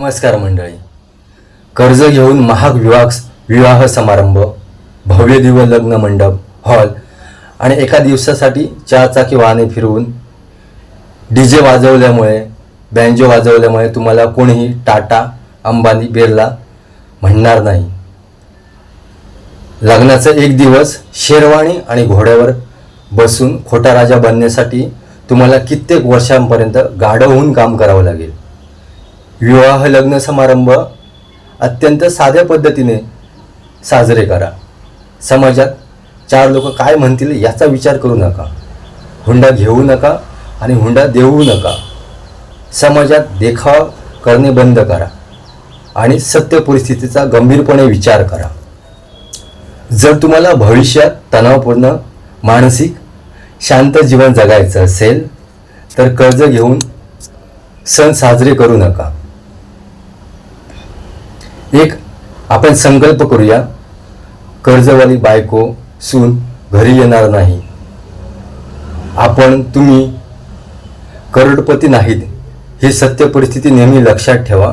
नमस्कार मंडळी. कर्ज घेऊन महाग विवाह विवाह समारंभ भव्य दिव्य लग्न मंडप हॉल आणि एका दिवसासाठी चारचाकी वाहने फिरवून डी जे वाजवल्यामुळे बँजो वाजवल्यामुळे तुम्हाला कोणीही टाटा अंबानी बिर्ला म्हणणार नाही. लग्नाचा एक दिवस शेरवाणी आणि घोड्यावर बसून खोटा राजा बनण्यासाठी तुम्हाला कित्येक वर्षांपर्यंत गाढवहून होऊन काम करावं लागेल. विवाह लग्न समारंभ अत्यंत साध्या पद्धतीने साजरे करा. समाजात चार लोक काय म्हणतील याचा विचार करू नका. हुंडा घेऊ नका आणि हुंडा देऊ नका. समाजात देखावा करणे बंद करा आणि सत्य परिस्थितीचा गंभीरपणे विचार करा. जर तुम्हाला भविष्यात तणावपूर्ण मानसिक शांत जीवन जगायचं असेल तर कर्ज घेऊन सण साजरे करू नका. एक आपण संकल्प करूया कर्जवाली बायको सून घरी येणार नाही. आपण तुम्ही करोडपती नाहीत ही सत्य परिस्थिती नेहमी लक्षात ठेवा.